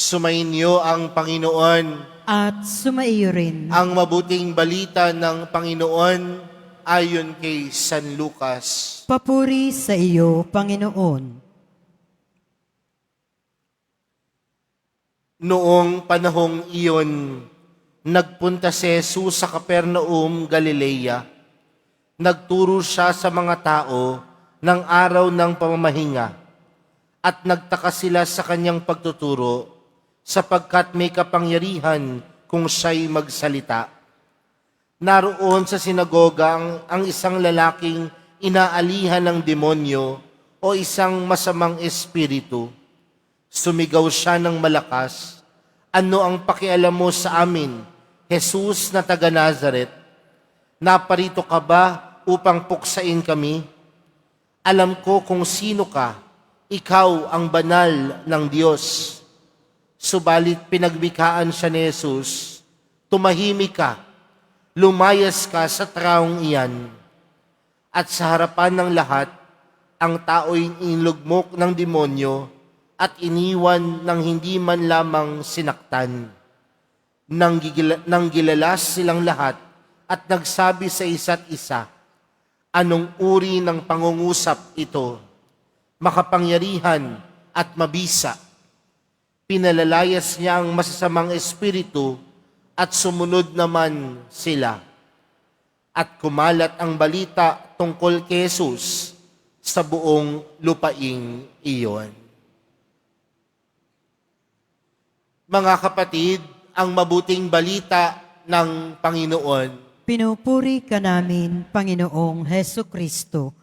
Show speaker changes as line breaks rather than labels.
Sumainyo ang Panginoon.
at sumaiyo rin.
Ang mabuting balita ng Panginoon ayon kay San Lucas.
Papuri sa iyo, Panginoon.
Noong panahong iyon, nagpunta si Jesus sa Capernaum, Galilea. Nagturo siya sa mga tao ng araw ng pamamahinga at nagtaka sila sa kanyang pagtuturo sapagkat may kapangyarihan kung siya'y magsalita. Naroon sa sinagoga ang, ang isang lalaking inaalihan ng demonyo o isang masamang espiritu. Sumigaw siya ng malakas, Ano ang pakialam mo sa amin, Jesus na taga Nazareth? Naparito ka ba upang puksain kami? Alam ko kung sino ka, ikaw ang banal ng Diyos. Subalit pinagbikaan siya ni Jesus, tumahimik ka, lumayas ka sa traong iyan. At sa harapan ng lahat, ang tao'y inlugmok ng demonyo at iniwan ng hindi man lamang sinaktan. Nang, gigila, nang gilalas silang lahat at nagsabi sa isa't isa, anong uri ng pangungusap ito? Makapangyarihan at mabisa pinalalayas niya ang masasamang espiritu at sumunod naman sila. At kumalat ang balita tungkol kay Jesus sa buong lupaing iyon. Mga kapatid, ang mabuting balita ng Panginoon
Pinupuri ka namin, Panginoong Heso Kristo.